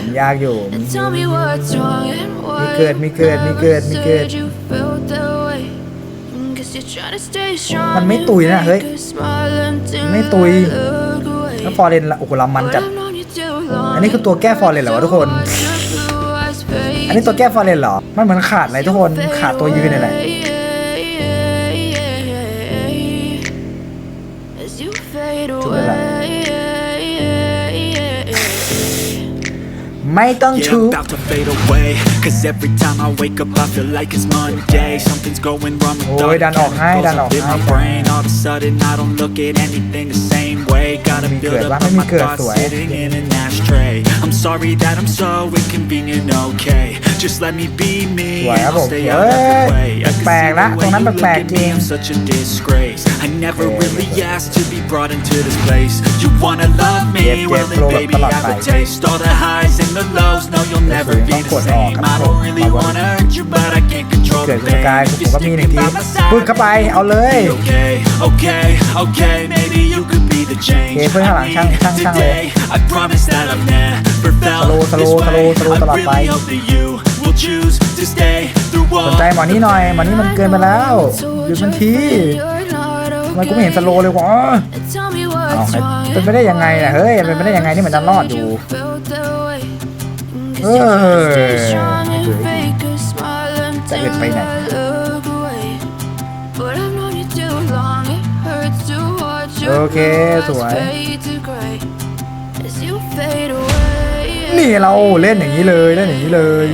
ผมยากอยู่มี And tell me what's wrong and why มีเกิดมีเกิดมีเกิดมีเกิด Never said you felt that way. Guess you're trying to stay strong มันไม่ตุยนะเฮ้ย and fake a smile until ไม่ตุย I look away. แล้วฟอร์เรนละโอ้โหลำมัน But จัด I've known you too long อันนี้คือตัวแก้ฟอร์เรนเหรอวะทุกคน to watch your blue eyes fade อันนี้ตัวแก้ฟอร์เรนเหรอมันเหมือนขาดอะไรทุกคนขาดตัวยืนนี่แหล ไม่ต้อง Yeah, ชู I'm about to fade away Cause every time I wake up I feel like it's Monday Something's going wrong with โอ้ all ย the ดันออกให้ chemicals ดันออก up in ให้ my brain All of a sudden I don't look at anything the same way Gotta มีเกิด build วะ up ไม่ all มี my เกิด thoughts สวย sitting in an ashtray I'm sorry that I'm so inconvenient, okay Just let me be me สวยครับ I'll ผม stay เฮ้ out of ย the way I can แปลก see ละ the ตรง way นั้น you look แปลก at ๆจ me ริง I'm such a disgrace I never Okay, really okay. asked to be brought into this place You wanna love me? Yep, yep, Well then flow up baby ตลอด I ไป will taste all the highs and the lows No you'll never be ต้องก the ดออก same ครับ I ผม don't really มาบอล wanna hurt you but I can't control เกิด the คุณส pain กาย If ผม you're ก็มีหนึ่ง sticking ที by my side ปึ๊กเข้าไป เอาเลย Okay, okay, okay, maybe you could be the change โอเคเพื่อนข้างหลังช่างช่างช่างเลย Today, I promise that I've never felt Slow, this slow, slow, way slow ตลอด I ไป really hope that you will choose to stay through ส all นใจหมอนี่หน่อย หมอนี่มันเกินไปแล้วหยุดมันที ทำไมกูไม่เห็นสโลเลยวะเอาเป็นไปได้ยังไงน่ะเฮ้ยเป็นไปได้ยังไงนี่มันจะรอดอยู่เออจะเกิดไปไหนโอเคสวย นี่เราเล่นอย่างนี้เลยเล่นอย่างนี้เลย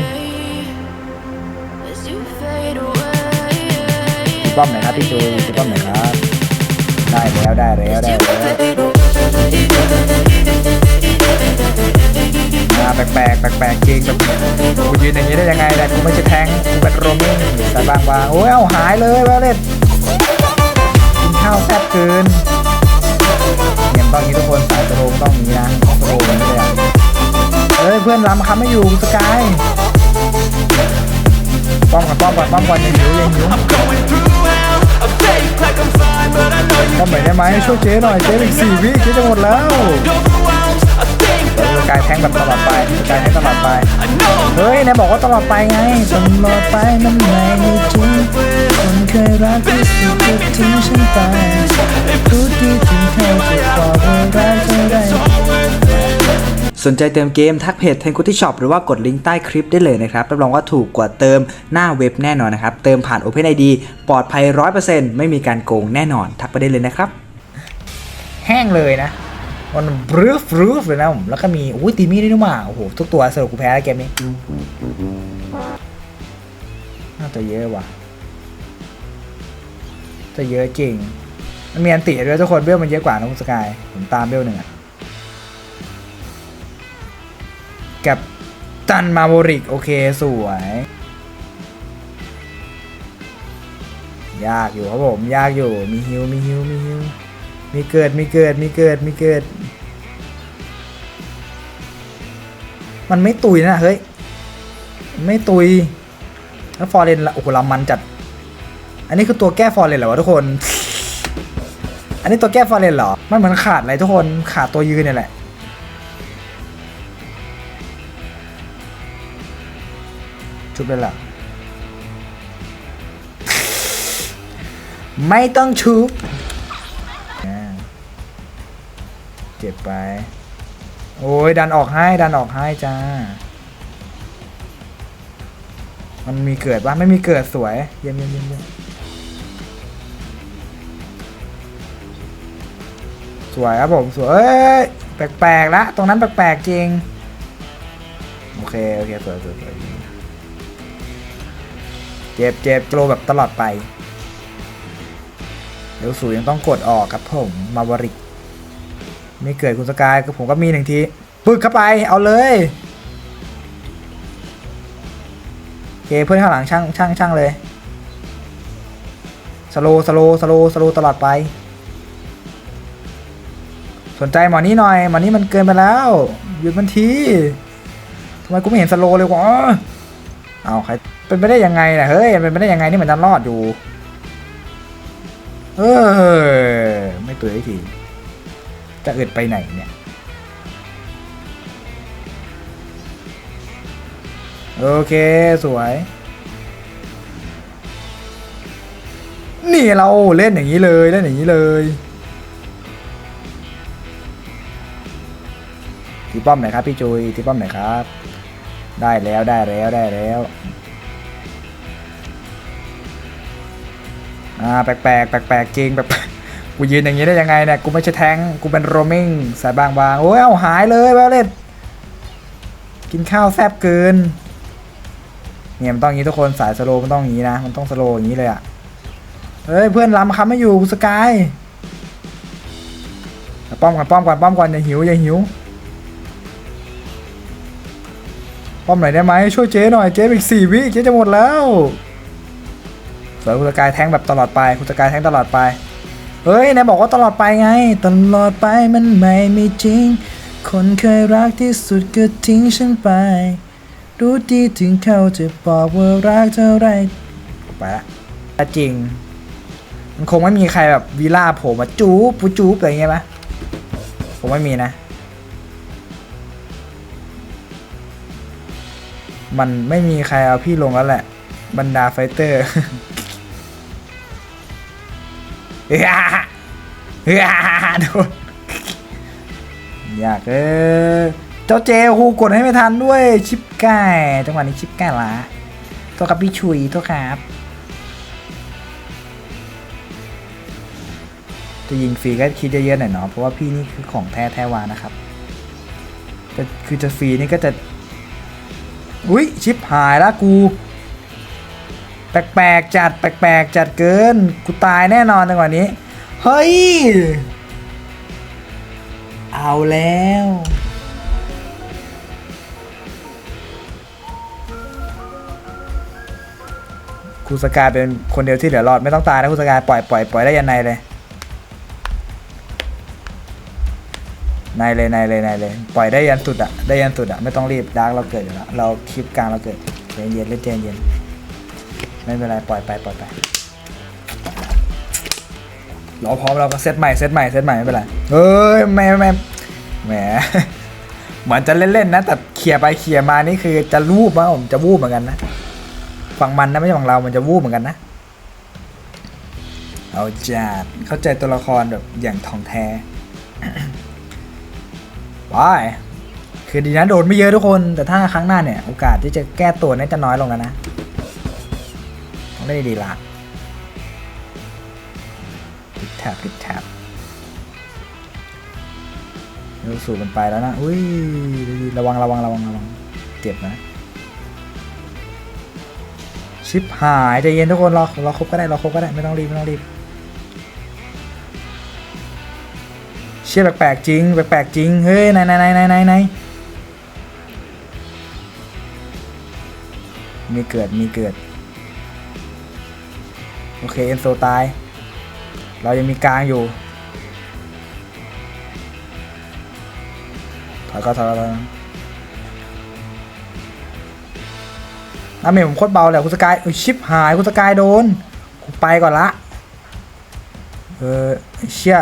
ป้อมไหนครับพี่จูป้อมไหนครับ ได้แล้วได้แล้วได้แล้วมาแปลกแปลกแปลกจริงแบบกูยืนอย่างนี้ได้ยังไงแต่กูไม่ใช่แทงกูเป็นโรมิงแต่บางบางๆโอ้ยเอาหายเลยว่าเล่นกินข้าวแซ่บเกินเนี่ยต้องนี้ทุกคนสายโลมต้องนี้นะต้องสโลมอย่างนี้เลยอะเฮ้ยเพื่อนรำคำไม่อยู่สกายป้อมก่อนป้อมก่อนป้อมก่อนยังหิวยังหิว ทำเหมือมไหนอยได้ไหมช่วยเจ๊หน่อยเจ๊อีกสี่วิเจ๊จะหมดแล้ว overwhelmed I think เดี๋ยวกายแทงแบบตลอดไปกายแทงตลอดไป เฮ้ยนายบอกว่าตลอดไปไงตลอดไปมันไม่มีจริงคนเคยรักที่สุดก็ทิ้งฉันไปพูดดีถึงเธอจะบอกว่ารักเธอได้ สนใจเติมเกมทักเพจ t e n k u t i Shop หรือว่ากดลิงก์ใต้คลิปได้เลยนะครับรับรองว่าถูกกว่าเติมหน้าเว็บแน่นอนนะครับ เติมผ่าน OpenID ปลอดภัย 100%ไม่มีการโกงแน่นอน ทักไปได้เลยนะครับ แห้งเลยนะ มันบรูฟบรูฟเลยนะผมแล้วก็มีอุ้ยตีมี่ด้วยนี่หว่าโอ้โหทุกตัวสรุปกูแพ้แล้วเกมนี้น่าจะเยอะว่ะจะเยอะจริงมันมีอันติด้วยทุกคนเบลมันเยอะกว่านะคุณสกายผมตามเบลหนึ่งอะ กับตันมาโวริก โอเค สวย ยากอยู่ครับผม ยากอยู่ มีฮิว มีฮิว มีฮิว มีเกิด มีเกิด มีเกิด มีเกิด มันไม่ตุยนะ เฮ้ย ไม่ตุย แล้วฟอร์เรนละโอ้โหลำมันจัด อันนี้คือตัวแก้ฟอร์เรนเหรอวะทุกคน อันนี้ตัวแก้ฟอร์เรนเหรอ มันเหมือนขาดอะไรทุกคน ขาดตัวยืนเนี่ยแหละ ชุบเลยล่ะ ไม่ต้องชุบเจ็บไป โอ้ยดันออกให้ ดันออกให้จ้า มันมีเกิดปะไม่มีเกิดสวย เยี่ยมเยี่ยมเยี่ยมสวยครับผม สวยเอ้ยแปลกๆละ ตรงนั้นแปลกๆจริง โอเค โอเค สวยสวยสวย เจ็บเจ็บโกลแบบตลอดไป เดี๋ยวสูยังต้องกดออกครับผมมาวริก ไม่เกิดคุณสกายก็ผมก็มีหนึ่งทีปึ๊กเข้าไปเอาเลยโอเคเพื่อนข้างหลังช่างช่างช่างเลยสโลสโลสโลสโลตลอดไป สนใจหมอนี้หน่อยหมอนี้มันเกินไปแล้วหยุดมันทีทำไมกูไม่เห็นสโลเลยวะเอาใคร เป็นไปได้ยังไงนะเฮ้ยเป็นไปได้ยังไงนี่มันจะรอดอยู่ เออไม่ตัวอีกทีจะอึดไปไหนเนี่ยโอเคสวย นี่เราเล่นอย่างนี้เลยเล่นอย่างนี้เลยตีป้อมไหนครับพี่จุยตีป้อมไหนครับ ได้แล้วได้แล้วได้แล้ว อ่าแปลกแปลกแปลกแปลกๆจริงแบบกูยืนอย่างนี้ได้ยังไงเนี่ยกูไม่ใช่แทงกูเป็นโรมิงสายบางบางๆโอ้ยเอาหายเลยแววเล่นกินข้าวแซบเกินเนี่ยมันต้องอย่างนี้ทุกคนสายสโลมันต้องอย่างนี้นะมันต้องสโลอย่างนี้เลยอะเฮ้ยเพื่อนลำคำไม่อยู่สกายป้อมก่อนป้อมก่อนป้อมก่อนอย่าหิวอย่าหิวป้อมหน่อยได้ไหมช่วยเจ๊หน่อยเจ๊อีกสี่วิเจ๊จะหมดแล้ว สวยคุณสกายแทงแบบตลอดไปคุณสกายแทงตลอดไป เฮ้ยนายบอกว่าตลอดไปไง ตลอดไปมันไม่มีจริง คนเคยรักที่สุดก็ทิ้งฉันไป รู้ดีถึงเขาจะบอกว่ารักเท่าไรไปละแต่จริง มันคงไม่มีใครแบบวีล่าโผล่มาจูบปูจูบอะไรเงี้ยปะผมไม่มีนะ มันไม่มีใครเอาพี่ลงแล้วแหละ บรรดาไฟเตอร์ เฮ้ยเฮ้ยโดนอยากเออเจ้าเจฮูกดให้ไม่ทันด้วยชิปไก่จังหวะนี้ชิปไก่ละโทษครับพี่ชุยโทษครับจะยิงฟรีก็คิดเยอะๆหน่อยเนาะเพราะว่าพี่นี่คือของแท้แท้วานะครับแต่คือจะฟรีนี่ก็จะอุ้ยชิปหายล้วกู แปลกๆจัดแปลกๆจัดเกิน กูตายแน่นอนจังหวะนี้ เฮ้ย เอาแล้วครูสกายเป็นคนเดียวที่เหลือรอดไม่ต้องตายนะครูสกายปล่อยปล่อยปล่อยได้ยันในเลยในเลยในเลยในเลยปล่อยได้ยันสุดอะได้ยันสุดอะไม่ต้องรีบดาร์กเราเกิดอยู่แล้วเราคลิปกลางเราเกิดใจเย็นเล่นใจเย็น ไม่เป็นไรปล่อยไปปล่อยไปรอพร้อมเราก็เซตใหม่เซตใหม่เซตใหม่ไม่เป็นไรเอ้ยไม่ไม่ไม่แหมเหมือนจะเล่นๆนะ แต่เคลียร์ไปเคลียร์มานี่คือจะรูปนะผมจะวูบเหมือนกันนะฝั่งมันนะไม่ใช่ฝั่งเรามันจะวูบเหมือนกันนะเอาจัดเข้าใจตัวละครแบบอย่างทองแท้ว้ายคือดีนะโดนไม่เยอะทุกคน แต่ถ้าครั้งหน้าเนี่ย โอกาสที่จะแก้ตัวน่าจะน้อยลงแล้วนะ ได้ดีละปิดแท็บปิดแท็บเราสู่มันไปแล้วนะ อุ้ย ระวังระวังระวังระวัง เจ็บนะ ชิปหายใจเย็นทุกคนรอรอครบก็ได้รอครบก็ได้ไม่ต้องรีบไม่ต้องรีบ เชี่ยแปลกๆจริงแปลกๆจริง เฮ้ยไหนไหนไหนไหนไหนไหนมีเกิดมีเกิด อเคเอ็นโซตาย เรายังมีกลางอยู่ ถอยก็ถอยก็ถอยก็อาเมจผมโคตรเบาเลยคุณสกายอุ๊ยชิปหายคุณสกายโดนกูไปก่อนละ เออเชี่ย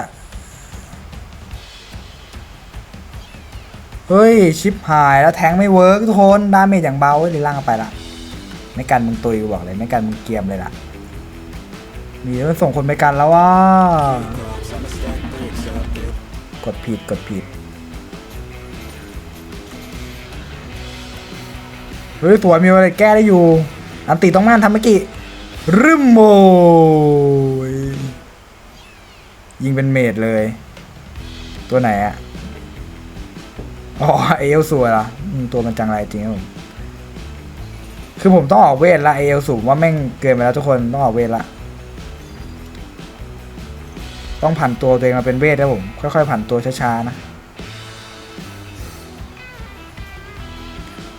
เฮ้ย ชิปหายแล้วแทงไม่เวิร์กทุกคนดาเมจอย่างเบาเฮ้ยล่างไปละ ไม่กันมึงตุยกูบอกเลย ไม่กันมึงเกียมเลยล่ะ มีแล้วส่งคนไปกันแล้วว่า กดผิดกดผิด เฮ้ยตัวมีอะไรแก้ได้อยู่ อันติต้องม่านทำเมื่อกี้รึมโมยยิงเป็นเมดเลย ตัวไหนอะอ๋อเอลสัวเหรออืมตัวมันจังไรจริงครับผมคือผมต้องออกเวทละเอลสูงว่าแม่งเกินไปแล้วทุกคนต้องออกเวทละ ต้องผันตัวตัวเองมาเป็นเวทนะผม ค่อยๆผันตัวช้าๆนะ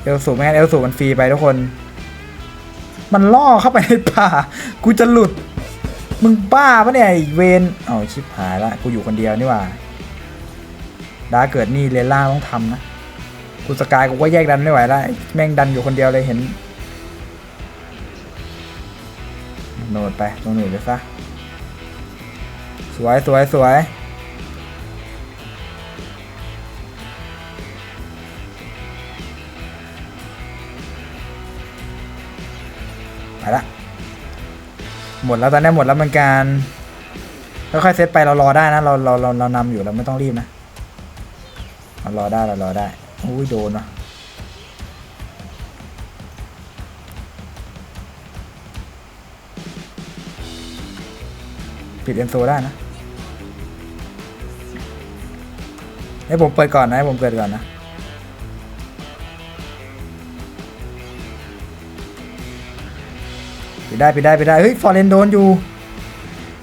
เอลสูไม่เอลสูมันฟรีไปทุกคน มันล่อเข้าไปในป่า กูจะหลุด มึงบ้าปะเนี่ยเวนเอาชิบหายละ กูอยู่คนเดียวนี่ว่าดาเกิดนี่เลล่าต้องทำนะ กูสกายกูก็แยกดันไม่ไหวแล้วแม่งดันอยู่คนเดียวเลยเห็น โนดไปตรงหนูเลยซะ สวยสวยสวยไปละหมดแล้วตอนนี้หมดแล้วมือนกันค่อยๆเซตไปเรารอได้นะ เราเราเราเรานำอยู่เราไม่ต้องรีบนะเรารอได้เรารอได้อุ้ยโดนวะปิดเอ็นโซได้นะ ให้ผมเปิดก่อนนะให้ผมเปิดก่อนนะปิดได้ปิดได้ปิดได้เฮ้ยฟอร์เรนโดนอยู่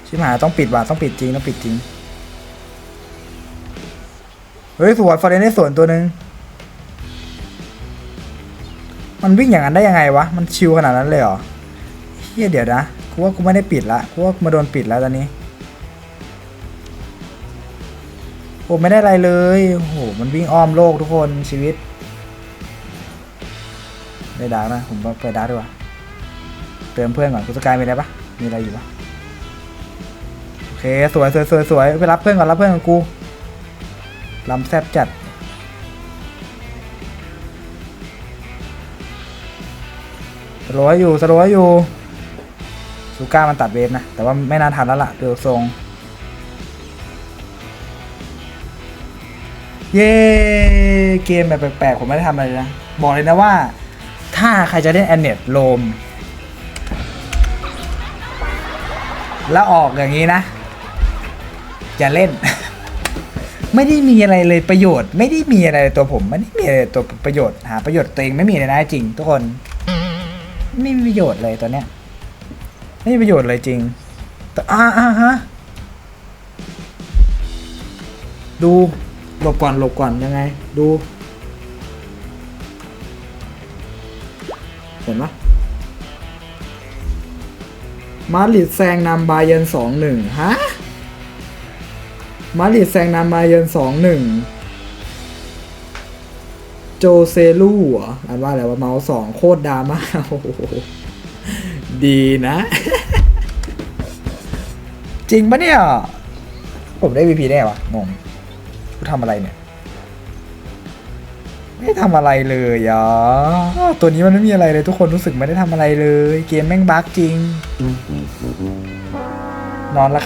ชิบหายต้องปิดว่ะต้องปิดจริงต้องปิดจริงเฮ้ยสวนฟอร์เรนได้สวนตัวหนึ่งมันวิ่งอย่างนั้นได้ยังไงวะมันชิวขนาดนั้นเลยเหรอเฮียเดี๋ยวนะกูว่ากูไม่ได้ปิดละกูว่ากูมาโดนปิดแล้วตอนนี้ ผมไม่ได้อะไรเลย โอ้โห มันวิ่งอ้อมโลกทุกคนชีวิตได้ดาร์นะผมเปิดดาร์ดีกว่าเติมเพื่อนก่อนคุณสกายมีอะไรปะมีอะไรอยู่ปะโอเค สวยสวยสวยสวยไปรับเพื่อนก่อนรับเพื่อนของกูลำแซบจัด สโลว์อยู่สโลว์อยู่ ซูก้ามันตัดเวฟนะ แต่ว่าไม่น่าทันแล้วล่ะเดี๋ยวทรง เย้เกมแบบแปลกๆ ผมไม่ได้ทำอะไรเลยนะ บอกเลยนะว่า ถ้าใครจะเล่นแอนเนตโลม แล้วออกอย่างนี้นะ อย่าเล่น ไม่ได้มีอะไรเลยประโยชน์ ไม่ได้มีอะไรตัวผม ไม่ได้มีอะไรตัวประโยชน์หาประโยชน์ตัวเองไม่มีเลยนะจริง ทุกคน ไม่มีประโยชน์เลยตัวเนี้ย ไม่มีประโยชน์เลยจริง แต่อ่าอ่าฮะดู หลบก่อนหลบก่อนยังไง ดู เห็นปะมาริดแซงนำบาเยนสองหนึ่งฮะ มาริดแซงนำบาเยนสองหนึ่งโจเซลูหรออ่านว่าอะไรว่าเมาสองโคตรดราม่าโอ้โหดีนะ จริงปะเนี่ย ผมได้ VP ได้ไงวะงง ทำอะไรเนี่ย ไม่ได้ทำอะไรเลยอะตัวนี้มันไม่มีอะไรเลยทุกคนรู้สึกไม่ได้ทำอะไรเลย เกมแม่งบั๊กจริง นอนแล้วครับ